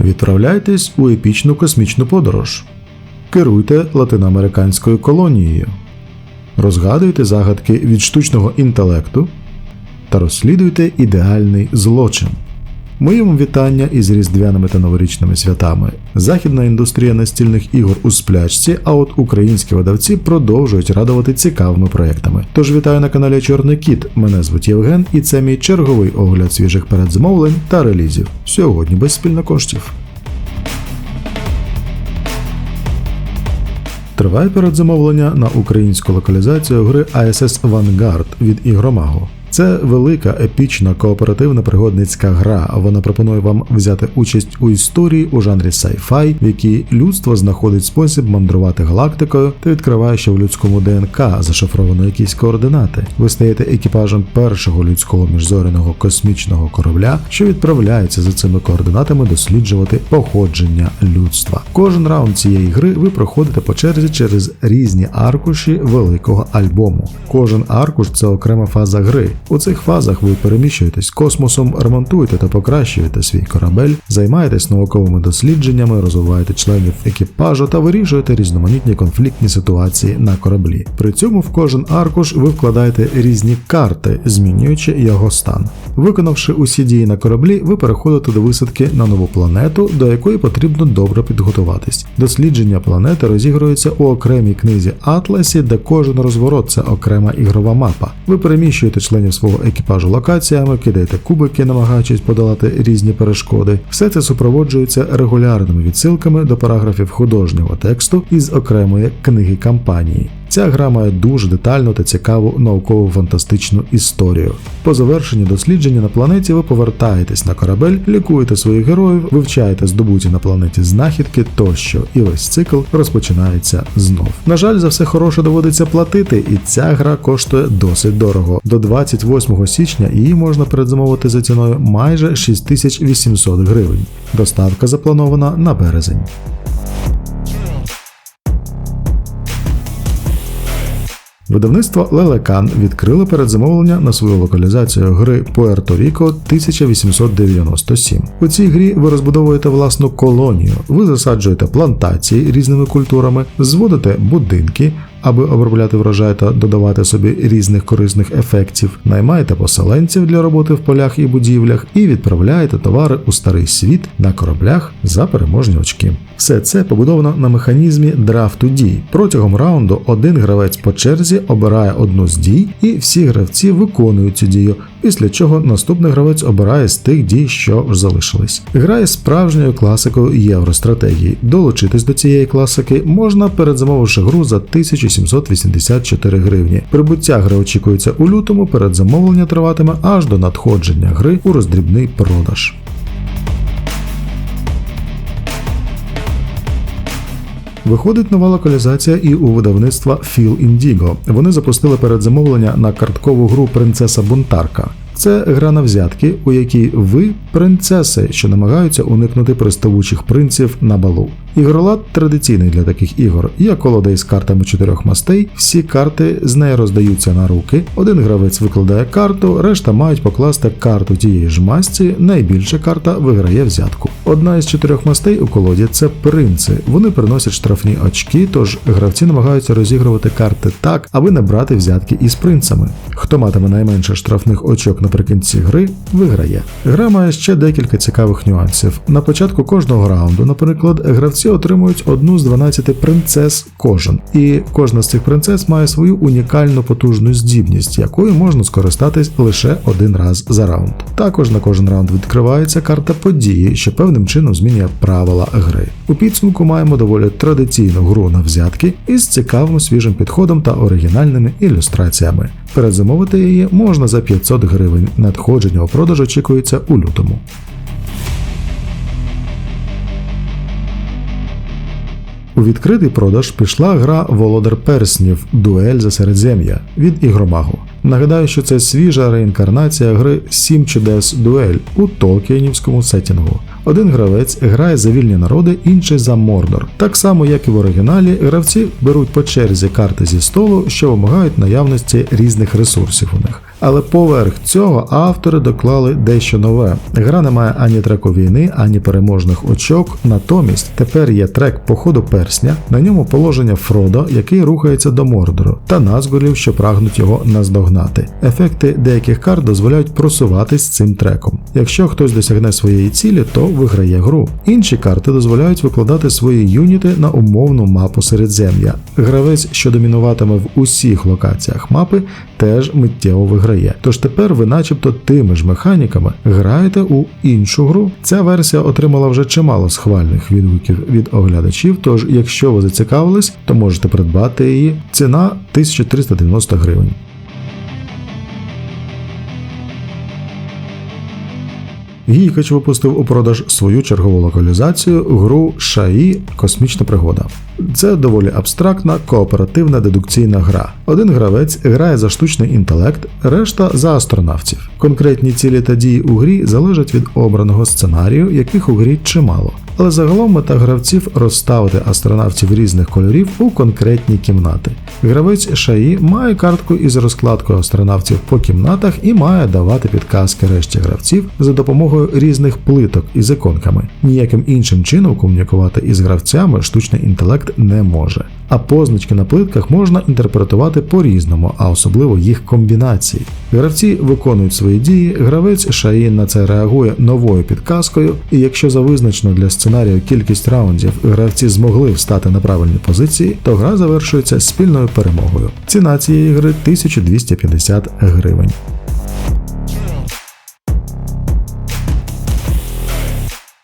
Відправляйтесь у епічну космічну подорож. Керуйте латиноамериканською колонією. Розгадуйте загадки від штучного інтелекту та розслідуйте ідеальний злочин. Мої вам вітання із різдвяними та новорічними святами. Західна індустрія настільних ігор у сплячці, а от українські видавці продовжують радувати цікавими проектами. Тож вітаю на каналі Чорний Кіт. Мене звуть Євген, і це мій черговий огляд свіжих передзамовлень та релізів. Сьогодні без спільно коштів. Триває передзамовлення на українську локалізацію гри ISS Vanguard від Ігромагу. Це велика епічна кооперативна пригодницька гра. Вона пропонує вам взяти участь у історії у жанрі sci-fi, в якій людство знаходить спосіб мандрувати галактикою та відкриває, що в людському ДНК зашифровано якісь координати. Ви стаєте екіпажем першого людського міжзоряного космічного корабля, що відправляється за цими координатами досліджувати походження людства. Кожен раунд цієї гри ви проходите по черзі через різні аркуші великого альбому. Кожен аркуш це окрема фаза гри. У цих фазах ви переміщуєтесь космосом, ремонтуєте та покращуєте свій корабель, займаєтесь науковими дослідженнями, розвиваєте членів екіпажу та вирішуєте різноманітні конфліктні ситуації на кораблі. При цьому в кожен аркуш ви вкладаєте різні карти, змінюючи його стан. Виконавши усі дії на кораблі, ви переходите до висадки на нову планету, до якої потрібно добре підготуватись. Дослідження планети розігрується у окремій книзі Атласі, де кожен розворот це окрема ігрова мапа. Ви переміщуєте членів свого екіпажу локаціями, кидаєте кубики, намагаючись подолати різні перешкоди. Все це супроводжується регулярними відсилками до параграфів художнього тексту із окремої книги кампанії. Ця гра має дуже детальну та цікаву наукову фантастичну історію. По завершенні дослідження на планеті ви повертаєтесь на корабель, лікуєте своїх героїв, вивчаєте здобуті на планеті знахідки тощо, і весь цикл розпочинається знов. На жаль, за все хороше доводиться платити, і ця гра коштує досить дорого. До 28 січня її можна передзамовити за ціною майже 6800 гривень. Доставка запланована на березень. Видавництво Лелекан відкрило передзамовлення на свою локалізацію гри Puerto Rico 1897. У цій грі ви розбудовуєте власну колонію, ви засаджуєте плантації різними культурами, зводите будинки. Аби обробляти врожай та додавати собі різних корисних ефектів, наймаєте поселенців для роботи в полях і будівлях і відправляєте товари у старий світ на кораблях за переможні очки. Все це побудовано на механізмі драфту дій. Протягом раунду один гравець по черзі обирає одну з дій, і всі гравці виконують цю дію. Після чого наступний гравець обирає з тих дій, що ж залишились. Грає справжньою класикою євростратегії. Долучитись до цієї класики можна, передзамовивши гру за 1784 гривні. Прибуття гри очікується у лютому, передзамовлення триватиме аж до надходження гри у роздрібний продаж. Виходить нова локалізація і у видавництва Feel Indigo. Вони запустили передзамовлення на карткову гру Принцеса Бунтарка. Це гра на взятки, у якій ви принцеси, що намагаються уникнути приставучих принців на балу. Ігролад традиційний для таких ігор. Є колода із картами чотирьох мастей, всі карти з неї роздаються на руки. Один гравець викладає карту, решта мають покласти карту тієї ж масті, найбільша карта виграє взятку. Одна із чотирьох мастей у колоді це принци. Вони приносять штрафні очки, тож гравці намагаються розігрувати карти так, аби не брати взятки із принцами. Хто матиме найменше штрафних очок наприкінці гри, виграє. Гра має ще декілька цікавих нюансів. На початку кожного раунду, наприклад, гравці отримують одну з 12 принцес кожен, і кожна з цих принцес має свою унікальну потужну здібність, якою можна скористатись лише один раз за раунд. Також на кожен раунд відкривається карта події, що певним чином змінює правила гри. У підсумку маємо доволі традиційну гру на взятки із цікавим свіжим підходом та оригінальними ілюстраціями. Передзамовити її можна за 500 гривень. Надходження у продаж очікується у лютому. У відкритий продаж пішла гра Володар Перснів Дуель за Середзем'я від Ігромагу. Нагадаю, що це свіжа реінкарнація гри Сім чудес Дуель у Толкіенівському сетінгу. Один гравець грає за вільні народи, інший за Мордор. Так само, як і в оригіналі, гравці беруть по черзі карти зі столу, що вимагають наявності різних ресурсів у них. Але поверх цього автори доклали дещо нове. Гра не має ані треку війни, ані переможних очок. Натомість тепер є трек походу персня, на ньому положення Фродо, який рухається до Мордору, та Назгулів, що прагнуть його наздогнати. Ефекти деяких карт дозволяють просуватись цим треком. Якщо хтось досягне своєї цілі, то виграє гру. Інші карти дозволяють викладати свої юніти на умовну мапу середзем'я. Гравець, що домінуватиме в усіх локаціях мапи, теж миттєво виграє. Тож тепер ви, начебто, тими ж механіками граєте у іншу гру. Ця версія отримала вже чимало схвальних відгуків від оглядачів. Тож, якщо ви зацікавились, то можете придбати її. Ціна 1390 гривень. Гійкач випустив у продаж свою чергову локалізацію гру Шаї Космічна пригода. Це доволі абстрактна кооперативна дедукційна гра. Один гравець грає за штучний інтелект, решта за астронавтів. Конкретні цілі та дії у грі залежать від обраного сценарію, яких у грі чимало. Але загалом мета гравців розставити астронавтів різних кольорів у конкретні кімнати. Гравець Шаї має картку із розкладкою астронавтів по кімнатах і має давати підказки решті гравців за допомогою різних плиток із іконками. Ніяким іншим чином комунікувати із гравцями штучний інтелект не може. А позначки на плитках можна інтерпретувати по-різному, а особливо їх комбінації. Гравці виконують свої дії, гравець Шаї на це реагує новою підказкою, і якщо за визначену для сценарію кількість раундів гравці змогли встати на правильні позиції, то гра завершується спільною перемогою. Ціна цієї гри 1250 гривень.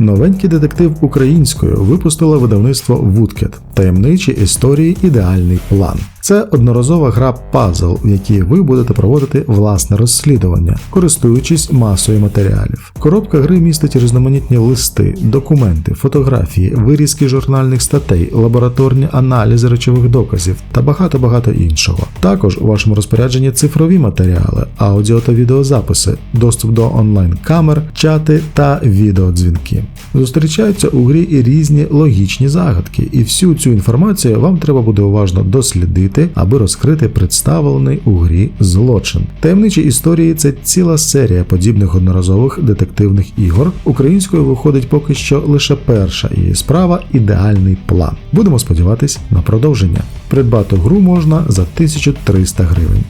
Новенький детектив українською випустило видавництво Вудкет таємничі історії Ідеальний план. Це одноразова гра пазл, в якій ви будете проводити власне розслідування, користуючись масою матеріалів. Коробка гри містить різноманітні листи, документи, фотографії, вирізки журнальних статей, лабораторні аналізи речових доказів та багато-багато іншого. Також у вашому розпорядженні цифрові матеріали, аудіо та відеозаписи, доступ до онлайн-камер, чати та відеодзвінки. Зустрічаються у грі і різні логічні загадки, і всю цю інформацію вам треба буде уважно дослідити, аби розкрити представлений у грі злочин. Таємничі історії це ціла серія подібних одноразових детективних ігор. Українською виходить поки що лише перша її справа ідеальний план. Будемо сподіватись на продовження. Придбати гру можна за 1300 гривень.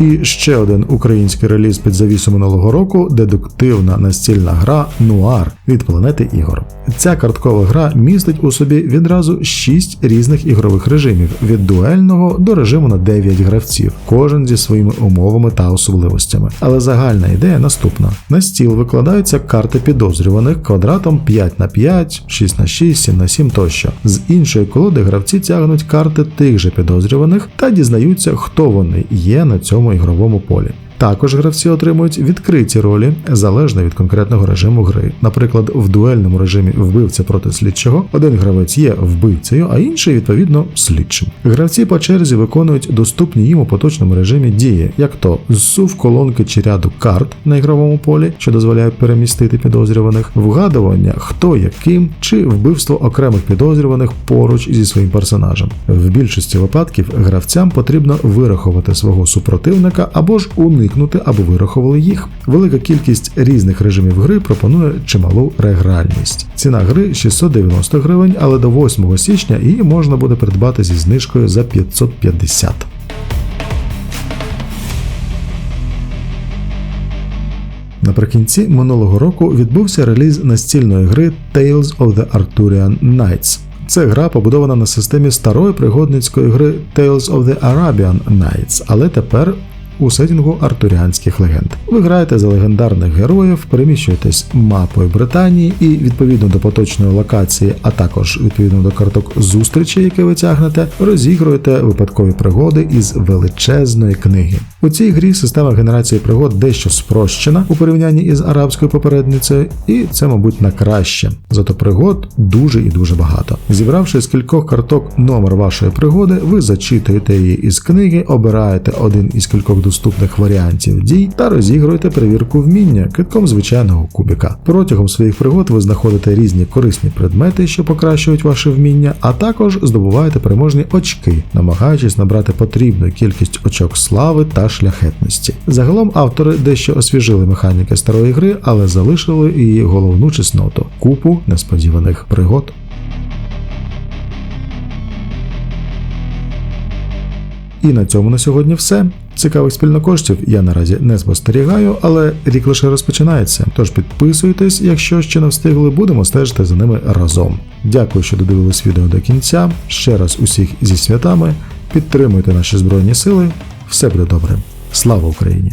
І ще один український реліз під завісу минулого року дедуктивна настільна гра Нуар від планети ігор. Ця карткова гра містить у собі відразу 6 різних ігрових режимів від дуельного до режиму на 9 гравців, кожен зі своїми умовами та особливостями. Але загальна ідея наступна: на стіл викладаються карти підозрюваних квадратом 5 на 5, 6 на 6, 7 на 7 тощо. З іншої колоди гравці тягнуть карти тих же підозрюваних та дізнаються, хто вони є на цьому ігровому полі. Також гравці отримують відкриті ролі залежно від конкретного режиму гри. Наприклад, в дуельному режимі вбивця проти слідчого один гравець є вбивцею, а інший відповідно слідчим. Гравці по черзі виконують доступні їм у поточному режимі дії, як то зсув колонки чи ряду карт на ігровому полі, що дозволяє перемістити підозрюваних, вгадування, хто яким, чи вбивство окремих підозрюваних поруч зі своїм персонажем. В більшості випадків гравцям потрібно вирахувати свого супротивника або ж уникнути уникнути або вирахували їх. Велика кількість різних режимів гри пропонує чималу регральність. Ціна гри 690 гривень, але до 8 січня її можна буде придбати зі знижкою за 550. Наприкінці минулого року відбувся реліз настільної гри Tales of the Arthurian Knights. Це гра побудована на системі старої пригодницької гри Tales of the Arabian Nights, але тепер у сетінгу артуріанських легенд. Ви граєте за легендарних героїв, переміщуєтесь мапою Британії і відповідно до поточної локації, а також відповідно до карток зустрічі, які ви тягнете, розігруєте випадкові пригоди із величезної книги. У цій грі система генерації пригод дещо спрощена у порівнянні із арабською попередницею, і це, мабуть, на краще. Зато пригод дуже і дуже багато. Зібравши з кількох карток номер вашої пригоди, ви зачитуєте її із книги, обираєте один із кількох доступних варіантів дій та розігруєте перевірку вміння китком звичайного кубіка. Протягом своїх пригод ви знаходите різні корисні предмети, що покращують ваше вміння, а також здобуваєте переможні очки, намагаючись набрати потрібну кількість очок слави та шляхетності. Загалом автори дещо освіжили механіки старої гри, але залишили її головну чесноту купу несподіваних пригод. І на цьому на сьогодні все. Цікавих спільнокоштів я наразі не спостерігаю, але рік лише розпочинається. Тож підписуйтесь, якщо ще не встигли, будемо стежити за ними разом. Дякую, що додивились відео до кінця. Ще раз усіх зі святами. Підтримуйте наші збройні сили. Все буде добре. Слава Україні!